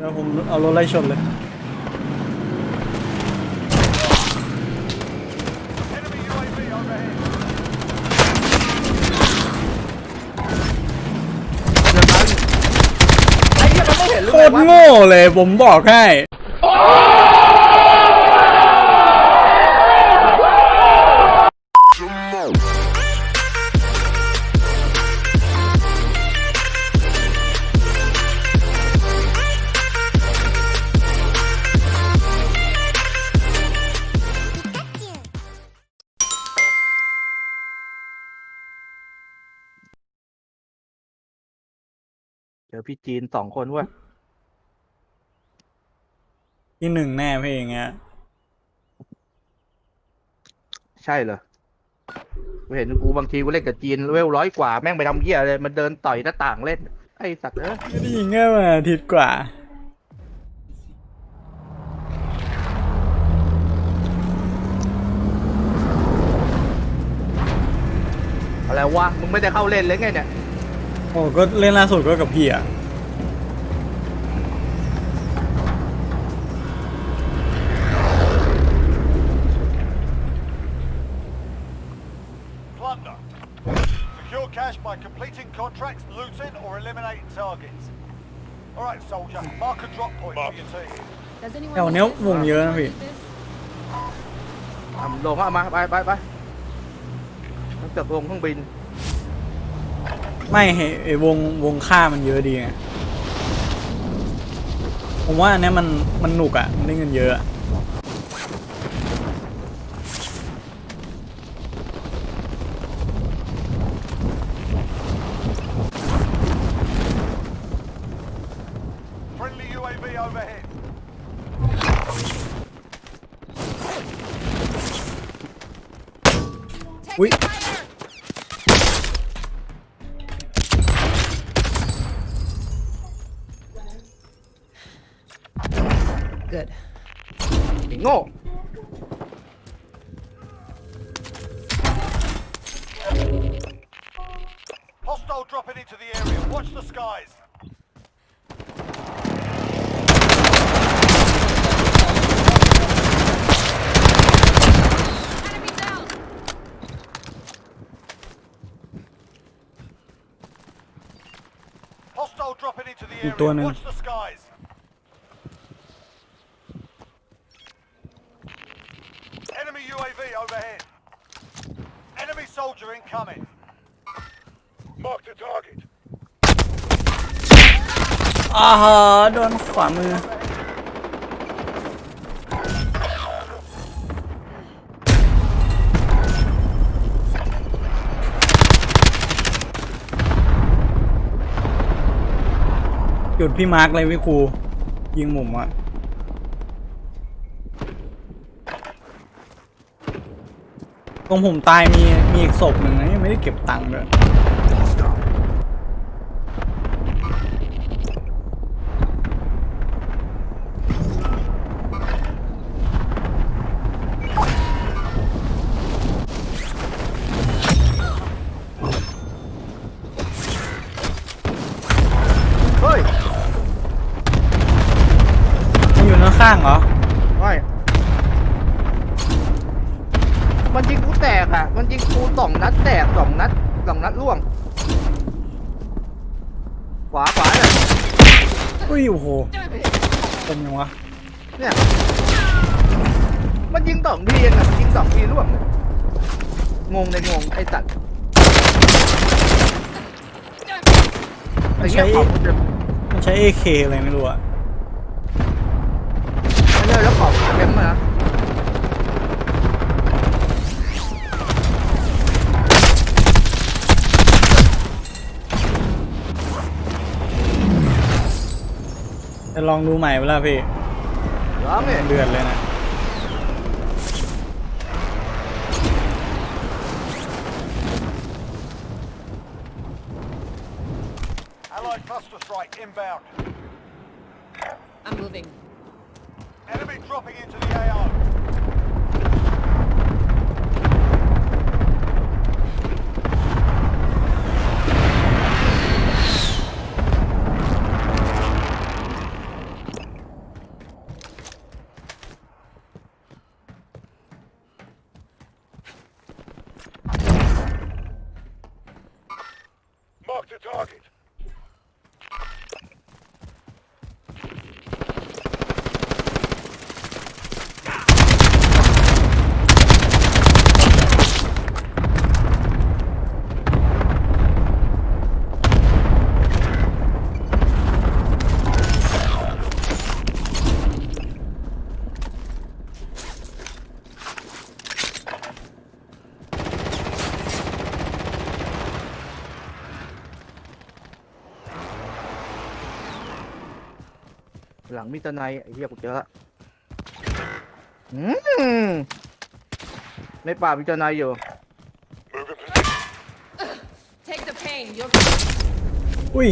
แล้วผมเอารถไล่ชนเลย Enemy UAV overhead. ไอ้เหี้ยมันไม่เห็นหรือโคไงตรวะ โง่เลยผมบอกให้ อพี่จีนสองคนเว้ยที่หนึ่งแน่พี่อย่างเงี้ยใช่เหรอกูเห็นกูบางทีกูเล่นกับจีนเวลร้อยกว่าแม่งไปทำเหี้ยเลยมันเดินต่อยหน้าต่างเล่น ไอ้สัตว์เอ้ยไม่ได้ยิงแค่มาอาทิตย์กว่า อะไรวะมึงไม่ได้เข้าเล่นเลยไงเนี่ย โอ้ก็เล่นล่าสุดก็กับพี่อะ Plunder. Secure cash by completing contracts, looting, or eliminating targets. All right, soldier. Mark a drop point for your team. Does anyone แถวเนี้ย else have วงเยอะนะพี่ this? อะลงเอามาไปไปไปมันเกือบลงเครื่องบิน ไม่เห็นไอ้วงวงค่ามันเยอะดีไงผมว่าอันเนี้ยมันมันหนุกอะ มันได้เงินเยอะอะ อีกตัวห area. นึ่ง Watch the skies. Enemy UAV overhead. Enemy soldier incoming. Mark the target. อ่าฮะโดนขวามือ หยุดพี่มาร์กเลยพี่ครู ยิงหมุมอะ ตรงผมตายมีมีอีกศพหนึ่งนะยังไม่ได้เก็บตังค์เลย วง ขวาขวาเนี่ยอุ้ยโอ้โหเป็นยังวะเนี่ยมันยิงสองทีเองอะมันยิงสองทีล่วงเลยงงเลยงงไอ้สัตว์ไอ้เงี้ยขอบมันจะมันใช้ AK อะไรไม่รู้อะไม่ใช่แล้วขอบเต็มมานะ ลองดูใหม่เวลาพี่ร้องเนี่ยเดือดเลยนะ Allied cluster strike inbound. I'm moving. Enemy dropping into the AO. pocket. ลังมิตรไนไอ้เหี้ยกูเจอละอืมในป่ามิตรไนอยู่ Take the pain. You're อุ้ย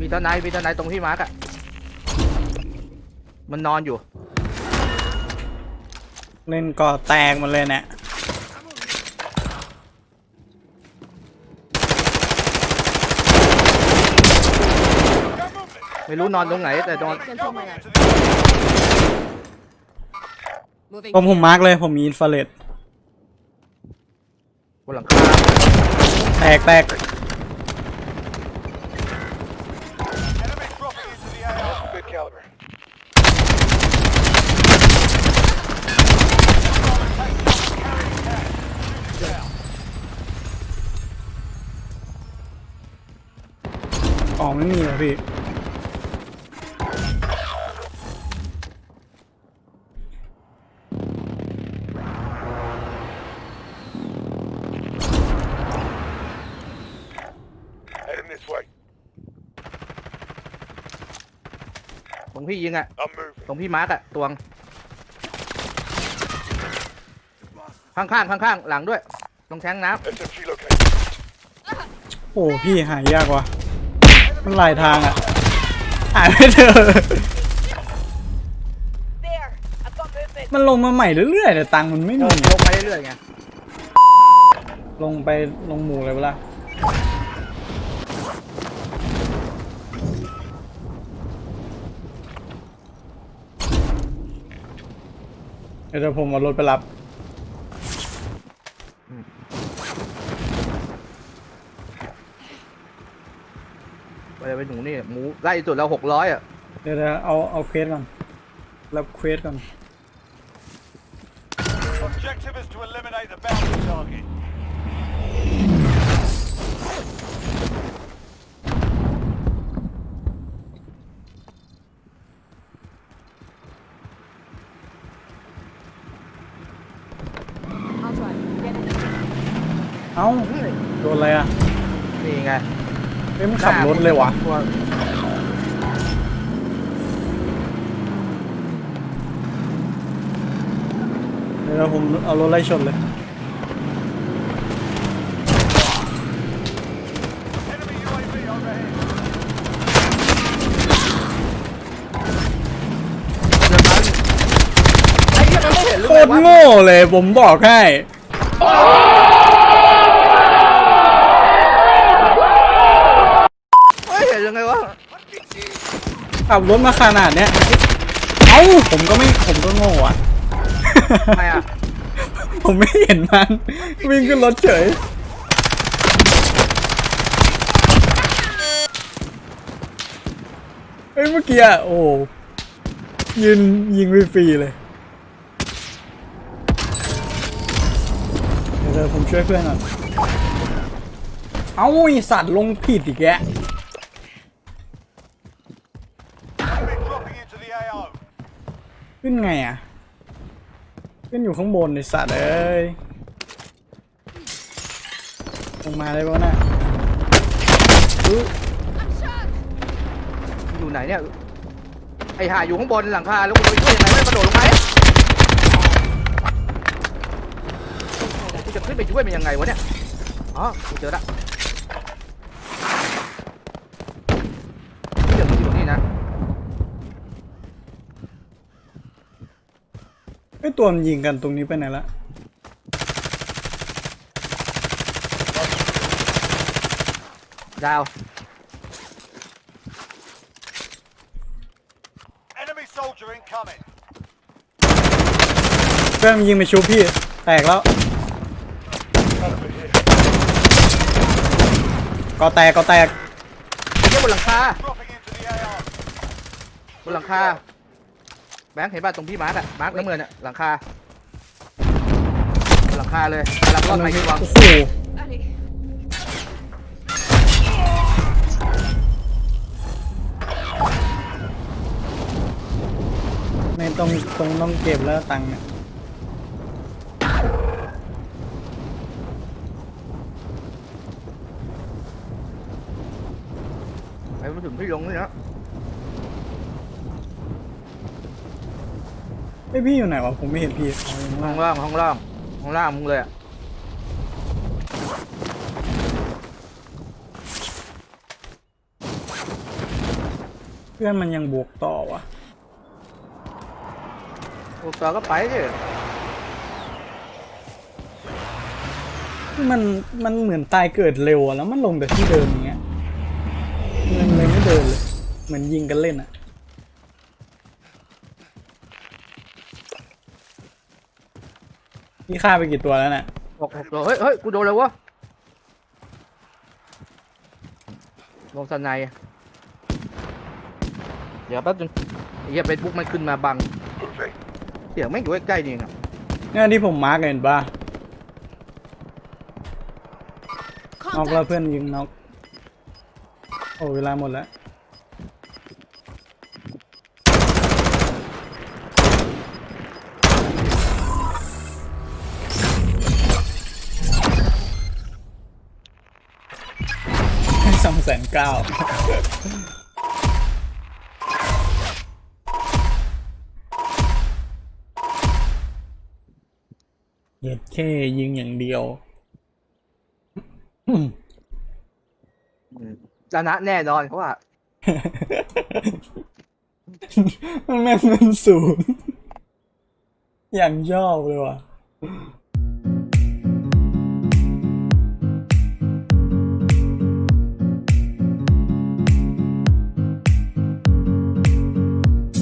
มีตรไนมีตรไนตรงที่มาร์กอะมันนอนอยู่ เล่นก่อแตกหมันเลยเนี่ย ไม่รู้นอนตรงไหนแต่นอน cancel my life. Moving. ผมผมมาร์กเลยผมมีอินฟราเรดบนหลังคาแตกแตก Enemy dropping into the AO. Good caliber. อ๋อไม่มีเหรอพี่ Heading this way. ตรง พี่ยิงอะ I'm moving. ตรงพี่มาร์กอะตวง ข้างๆข้างๆหลังด้วย ตรงแทงน้ SMG located. โอ้พี่หายยากว่ะมันหลายทางอะ หายไม่เจอ There, I've got movement. มันลงมาใหม่เรื่อยๆแต่ตังค์มันไม่ำลมีงลงไปเรื่อยๆไงลงไปลงหมู่เลยเวลา เดี๋ยวผมเอารถไปรับไปไปหนูนี่หมูไล่สุดแล้วหกร้อยอะเดี๋ยวเดี๋ยวเอาเอาเควสก่อนรับเควสก่อน Objective is to eliminate the bounty target. I'll try. Get in. เอ้า โดนอะไรอะ นี่ไง เอ้ยมัน ขับรถเลยวะ เดี๋ยวผมเอารถไล่ชนเลย Enemy UAV overhead. ไลชั่นหรือโคตรโง่เลยผมบอกให้เห็น ยังไงวะขับรถมาขนาดเนี้ยเอ้าผมก็ไม่ผมก็โง่อะ ทำไมอะผมไม่เห็นมัน วิ่งขึ้นรถเฉย เฮ้ยเมื่อกี้อะโอ้โหยืนยิงฟรีๆเลยเดี๋ยวเดี๋ยวผมช่วยเพื่อนก่อน เอ้าไอสัตว์ลงผิดอีกแก Enemy dropping into the AO. ขึ้นไงอะ ขึ้นอยู่ข้างบนไอสัตว์เอ้ย ลงมาได้ปะน่ะอุ๊ยอยู่ไหนเนี่ย ไอ้ห่าอยู่ข้างบนหลังคาแล้วกูจะไปช่วยยังไงไม่กระโดดลงไปกูจะขึ้นไปช่วยมันยังไงวะเนี่ย อ๋อกูเจอละที่เหลือมันอยู่ตรงนี้นะ ไอตัวมันยิงกันตรงนี้ไปไหนละดาว Enemy soldier incoming. เพื่อนมันยิงไปชุบพี่ แตกแล้วก็แตกก็แตก เที่ยบนหลังคา Dropping into the AO. บนหลังคาแบงค์เห็นป่ะตรงที่มาร์กอะมาร์กน้ำเงินอะหลังคาบนหลังคาเลยกำลังรอดไปที่วังโอ้โห Buddy. ไม่ต้องตรงต้องเก็บแล้วตังค์เนี่ยไปมาถึงพี่ลงนี่นะ ไอยพี่อยู่ไหนวะผมไม่เห็นพี่อ๋ออยู่ข้างห้ล่าองงล่างห้องล่างห้องล่างมึงเลยอะเพื่อนมันยังบวกต่อวะพวกเราก็ไปดิมันมันเหมือนตายเกิดเร็วอะแล้วมันลงแต่ที่เดิมอย่างเงี้ยมันเลยไม่เดินเลย เหมือนยิงกันเล่นอะ พี่ฆ่าไปกี่ตัวแล้วน่ะหกหกตัวเฮ้ยเฮ้ยกูโดนเลยวะลงสนายเดี๋ยวแป๊บนึงไอ้เหี้ยเฟซบุ๊กมันขึ้นมาบังเสียงไม่งอยู่ใกล้ๆนี่เองอะเนี่ยที่ผมมาร์กเห็นปะน็อกแล้ว Contact. เพื่อนยิงน็อกโอ้เวลาหมดแล้ว องแสนเก้าเย็ดแค่ยิงอย่างเดียวอืมชนะแน่นอนเขาว่ามันแม่นมันสูงอย่างชอบเลยว่ะ